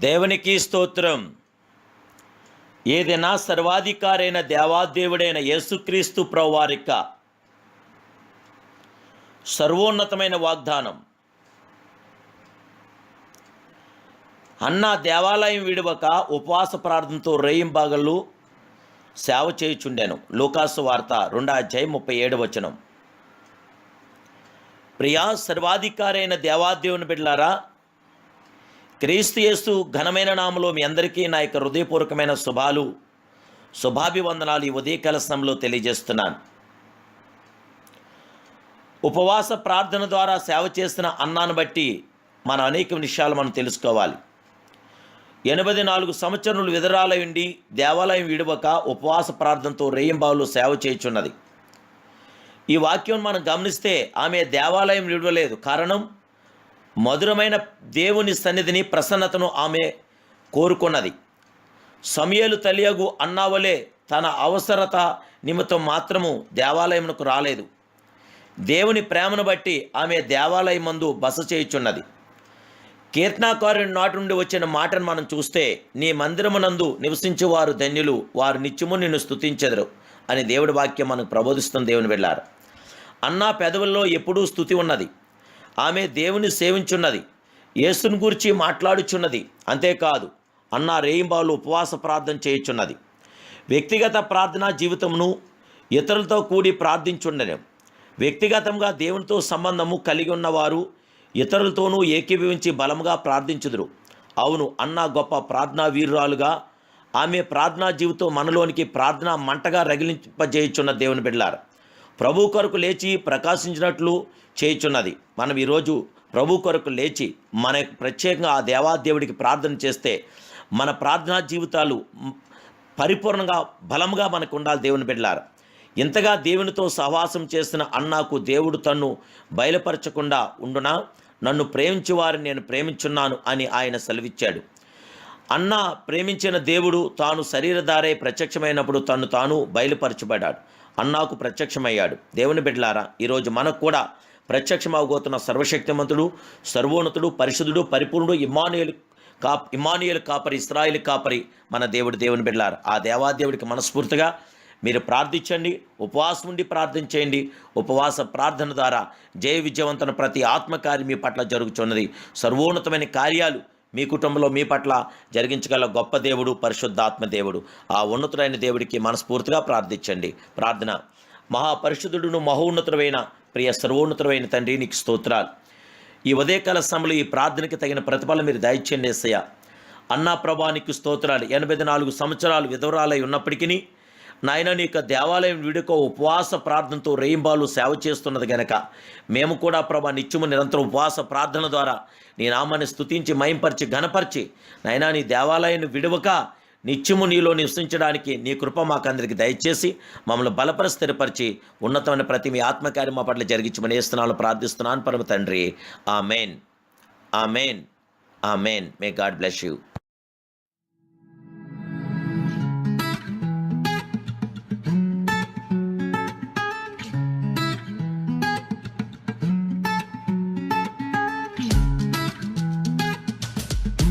దేవునికి స్తోత్రం. ఏదైనా సర్వాధికారైన దేవాదేవుడైన యేసుక్రీస్తు ప్రవారిక సర్వోన్నతమైన వాగ్దానం. అన్న దేవాలయం విడవక ఉపవాస ప్రార్థనతో రేయింబాగళ్ళు సేవ చేయుచుండెను. లోకాసు వార్త రెండో అధ్యాయం ముప్పై ఏడు వచనం. ప్రియా సర్వాధికారైన దేవాదేవుని బిడ్డలారా క్రీస్తు యేసు ఘనమైన నామలో మీ అందరికీ నా యొక్క హృదయపూర్వకమైన శుభాలు శుభాభివందనాలు ఈ ఉదయ కలసంలో తెలియజేస్తున్నాను. ఉపవాస ప్రార్థన ద్వారా సేవ చేసిన అన్నాను బట్టి మనం అనేక విషయాలు మనం తెలుసుకోవాలి. ఎనభై నాలుగు సంవత్సరములు విధరాలయం ఉండి దేవాలయం విడవక ఉపవాస ప్రార్థనతో రేయింబావులు సేవ చేయుచున్నది. ఈ వాక్యం మనం గమనిస్తే ఆమె దేవాలయం విడవలేదు. కారణం మధురమైన దేవుని సన్నిధిని ప్రసన్నతను ఆమె కోరుకున్నది. సమయలు తలియగు అన్నావలే తన అవసరత నిమిత్తం మాత్రము దేవాలయమునకు రాలేదు. దేవుని ప్రేమను బట్టి ఆమె దేవాలయం మందు బస చేయుచున్నది. కీర్తనాకారుని నాటి నుండి వచ్చిన మాటను మనం చూస్తే నీ మందిరమునందు నివసించేవారు ధన్యులు వారు నిత్యము నిన్ను స్థుతించెదరు అని దేవుడి వాక్యం మనకు ప్రబోధిస్తుంది దేవుని వెళ్ళారు అన్నా పెదవుల్లో ఎప్పుడూ స్థుతి ఉన్నది. ఆమె దేవుని సేవించున్నది. యేసుని గురించి మాట్లాడుచున్నది. అంతేకాదు అన్న రేయింబాలు ఉపవాస ప్రార్థన చేయుచున్నది. వ్యక్తిగత ప్రార్థనా జీవితమును ఇతరులతో కూడి ప్రార్థించుండను. వ్యక్తిగతంగా దేవునితో సంబంధము కలిగి ఉన్నవారు ఇతరులతోనూ ఏకీభవించి బలముగా ప్రార్థించుదురు. అవును అన్న గొప్ప ప్రార్థనా వీరురాలుగా ఆమె ప్రార్థనా జీవితం మనలోనికి ప్రార్థన మంటగా రగిలింపజేయుచున్న దేవుని బిడ్డారు ప్రభు కొరకు లేచి ప్రకాశించినట్లు చేయుచున్నది. మనం ఈరోజు ప్రభు కొరకు లేచి మన ప్రత్యేకంగా ఆ దేవాదేవుడికి ప్రార్థన చేస్తే మన ప్రార్థనా జీవితాలు పరిపూర్ణంగా బలంగా మనకు ఉండాలి దేవుని బిడ్డలారు. ఇంతగా దేవునితో సహవాసం చేసిన అన్నాకు దేవుడు తన్ను బయలుపరచకుండా ఉండునా? నన్ను ప్రేమించి వారిని నేను ప్రేమించున్నాను అని ఆయన సెలవిచ్చాడు. అన్న ప్రేమించిన దేవుడు తాను శరీరధారే ప్రత్యక్షమైనప్పుడు తను తాను బయలుపరచబడ్డాడు. అన్నాకు ప్రత్యక్షమయ్యాడు. దేవుని బిడ్డలారా ఈరోజు మనకు కూడా ప్రత్యక్షమవబోతున్న సర్వశక్తిమంతుడు సర్వోన్నతుడు పరిశుద్ధుడు పరిపూర్ణుడు ఇమానుయలు కా ఇమానుయలు కాపరి ఇస్రాయిల్ కాపరి మన దేవుడు దేవుని బిడ్డలారు. ఆ దేవాదేవుడికి మనస్ఫూర్తిగా మీరు ప్రార్థించండి ఉపవాసం ఉండి ప్రార్థన చేయండి ఉపవాస ప్రార్థన ద్వారా జయ విజయవంతన ప్రతి ఆత్మకార్యం మీ పట్ల జరుగుతున్నది సర్వోన్నతమైన కార్యాలు మీ కుటుంబంలో మీ పట్ల జరిగించగల గొప్ప దేవుడు పరిశుద్ధాత్మ దేవుడు. ఆ ఉన్నతుడైన దేవుడికి మనస్ఫూర్తిగా ప్రార్థించండి. ప్రార్థన. మహాపరిశుద్ధుడును మహోన్నతుడైన ప్రియ సర్వోన్నతుడైన తండ్రి నీకు స్తోత్రాలు. ఈ ఉదయకాల సమయంలో ఈ ప్రార్థనకి తగిన ప్రతిఫలం మీరు దయచేయండి అన్నా ప్రభానికి స్తోత్రాలు. ఎనభై నాలుగు సంవత్సరాలు విధవరాలై ఉన్నప్పటికీ నాయన నీ యొక్క దేవాలయం విడుక ఉపవాస ప్రార్థనతో రేయింబాలు సేవ చేస్తున్నది గనక. మేము కూడా ప్రభా నిత్యము నిరంతరం ఉపవాస ప్రార్థన ద్వారా నీ నామాన్ని స్తుతించి మయంపరిచి ఘనపరిచి నాయనా నీ దేవాలయాన్ని విడవక నిత్యము నీలో నివసించడానికి నీ కృప మాకందరికి దయచేసి మమ్మల్ని బలపరి స్థిరపరిచి ఉన్నతమైన ప్రతి మీ ఆత్మకార్యం మా పట్ల జరిగించమని వేస్తున్నాను ప్రార్థిస్తున్నాను. పరమ తండ్రి. ఆ మెయిన్ ఆ మెయిన్ ఆ మెయిన్ మే గాడ్ బ్లెస్ యూ